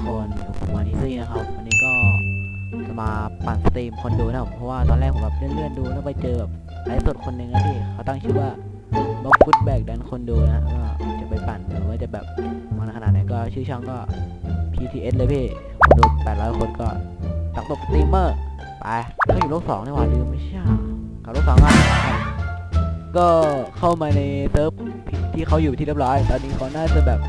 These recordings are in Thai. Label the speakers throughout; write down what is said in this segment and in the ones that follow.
Speaker 1: กคนอยู่ผมวันนี้ซี่นะครับวันนี้ก็จะมาปั่นสตรีมคนดูนะครับเพราะว่าตอนแรกผมแบบเลื่อนๆดูแล้วไปเจอแบบไลฟ์สดคนหนึ่งนะพี่เขาตั้งชื่อว่าบล็อกฟุตแบกดันคนดูนะก็จะไปปั่นดูว่าจะแบบมันขนาดไหนก็ชื่อช่องก็ PTS เลยพี่คนดู800 คนก็ตักตบสตรีมเมอร์ไปเขาอยู่โลกสองนี่หว่าลืมไม่ใช่เหรอกับโลกสองอะก็เข้ามาในเซิร์ฟที่เขาอยู่ที่เรียบร้อย ตอนนี้เขาน่าจะแบบ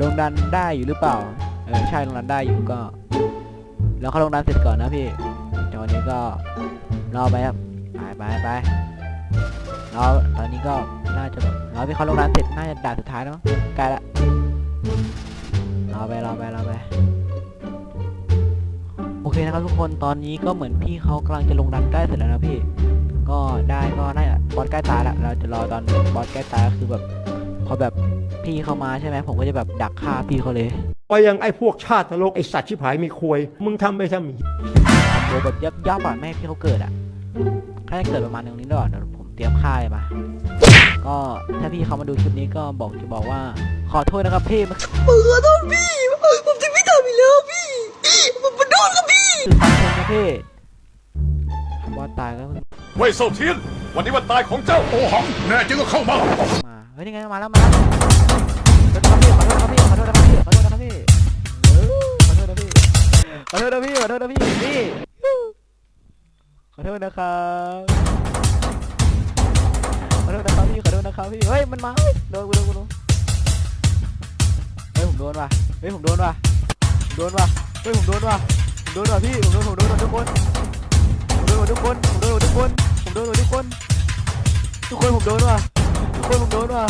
Speaker 1: ลงดันได้อยู่หรือเปล่า เออใช่ลงดันได้อยู่ก็ แล้วเขาลงดันเสร็จก่อนนะพี่เดี๋ยววันนี้ก็รอไปครับไปไปไปรอตอนนี้ก็น่าจะแบบรอพี่เขาลงดันเสร็จน่าจะด่านสุดท้ายแล้วใกล้ละรอไปรอไปรอไปโอเคนะครับทุกคนตอนนี้ก็เหมือนพี่เขากำลังจะลงดันได้เสร็จแล้วนะพี่ ก็ได้ก็น่าจะบอสใกล้ตายแล้วเราจะรอตอนบอสใกล้ตายก็คือแบบพอแบบพี่เข้ามาใช่ไหมผมก็จะแบบดักฆ่าพี่เขาเลย
Speaker 2: ไปยังไอ้พวกชาตินรกไอ้สัตว์ชิบหายมีควย มึงทำไปทำหมี
Speaker 1: คอมโบแบบยับยับอะแม่ให้พี่เขาเกิดอะ ถ้าจะเกิดประมาณตรงนี้ด้วยเดี๋ยวผมเตรียมฆ่าเลยมา ก็ถ้าพี่เขามาดูคลิปนี้ก็บอกจะบอกว่า ขอโทษนะครับพี่มัน
Speaker 3: ผมขอโทษพี่ผมจะไม่ทำอีกแล้วพี่ผมขอโทษครับพี่
Speaker 1: คือคอนเทนต์นะพี่คำว่าตายก็
Speaker 4: เว่ยเซาเทียนวันนี้วันตายของเจ้าโอหังแน่จริงก็เข้ามา
Speaker 1: มาเฮ้ยนี่ไงมาแล้วมาแล้วขอโทษนะครับพี่ขอโทษนะครับพี่ขอโทษนะครับ ขอโทษนะพี่ขอโทษนะพี่นะพี่ขอโทษนะครับขอโทษนะครับพี่ขอโทษนะครับพี่เฮ้ยมันมาเฮ้ยโดนกูโดนกูโดนเฮ้ยผมโดนว่ะเฮ้ยผมโดนว่ะโดนว่ะเฮ้ยผมโดนว่ะโดนว่ะพี่ผมโดนผมโดนทุกคนผมโดนทุกคนผมโดนทุกคนผมโดนทุกคน ทุกคนผมโดนว่ะทุกคนผมโดนว่ะ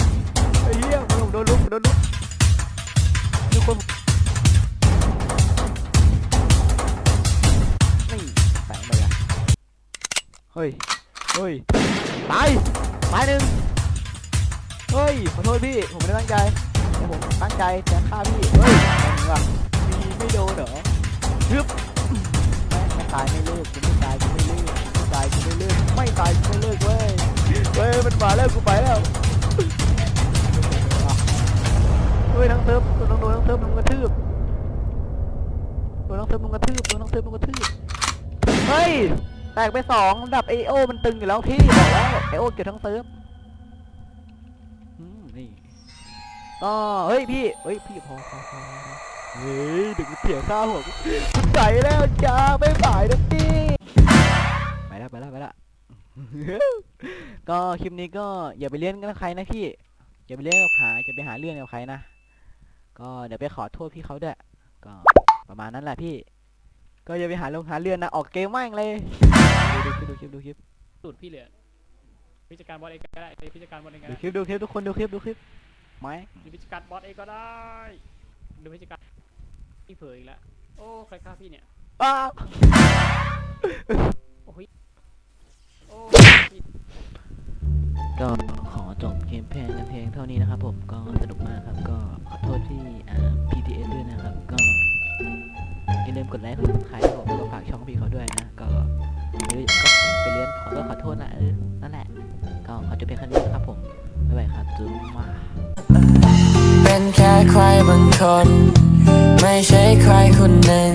Speaker 1: ไอ้เหี้ยผมโดนลุกผมโดนลุกทุกคน เฮ้ย เฮ้ย ตาย ตายหนึ่งเฮ้ย ขอโทษพี่ ผมไม่ได้ตั้งใจแต่ผมตั้งใจจะฆ่าพี่ เฮ้ยแม่งว่ะมีไม่โดนเหรอฮึบแม่งไม่ตายไม่เลิกกูไม่ตายกูไม่เลิกไม่ตายกูไม่เลิกไม่ตายกูไม่เลิกเว้ยเฮ้ย มันมาแล้วกูไปแล้ว เฮ้ยทั้งเซิร์ฟตัวน้องโดนทั้งเซิร์ฟมึงกระทืบตัวน้องเซิร์ฟมึงกระทืบตัวน้องเซิร์ฟมึงกระทืบ เฮ้ย แตกไปสองระดับเอโอมันตึงอยู่แล้วพี่บอกแล้วเอโอเกี่ยวทั้งเซิร์ฟอืมนี่ก็เฮ้ยพี่เฮ้ยพี่พอพอพอพอเฮ้ยเดี๋ยวกูเสียข้าวหัวกูกูใส่แล้วจ้าไม่ฝ่ายนะพี่ไปแล้วไปแล้วไปแล้วก็คลิปนี้ก็อย่าไปเล่นกับใครนะพี่ อย่าไปเล่นกับหาจะไปหาเรื่องกับใครนะก็เดี๋ยวไปขอโทษพี่เขาด้วยก็ประมาณนั้นแหละพี่ ก็อย่าไปหาลงหาเรื่องนะ ออกเกมแม่งเลย ดูคลิปดูคลิปดูคลิป
Speaker 5: สูตรพี่เหลือพิจการบอสเองก็ได้พิจการบอสเองก็
Speaker 1: ดู
Speaker 5: ได้
Speaker 1: คลิปดูคลิปทุกคนดูคลิปดูคลิปไหม
Speaker 5: หรือพิจการบอสเองก็ได้ดูพิจการพี่เผยอีกแล้วโอ้ใครฆ่าพี่เนี่ย
Speaker 1: อ้าว
Speaker 5: โอ้พี่
Speaker 1: ก็ขอจบเกมเพลงกันเพลงเท่านี้นะครับผมก็สนุกมากครับก็ กดไลค์กด subscribe ครับผมแล้วก็ฝากช่องพี่เขาด้วยนะก็หรือก็ไปเรียนขอก็ขอโทษนะเออนั่นแหละ ก็ขอจบเพียงแค่นี้นะครับผมบ๊ายบายครับจุ๊บมา
Speaker 6: เป็นแค่ใครบางคน ไม่ใช่ใครคนหนึ่ง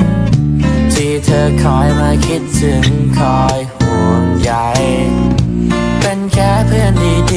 Speaker 6: ที่เธอคอยมาคิดถึงคอยห่วงใยเป็นแค่เพื่อนดีๆดี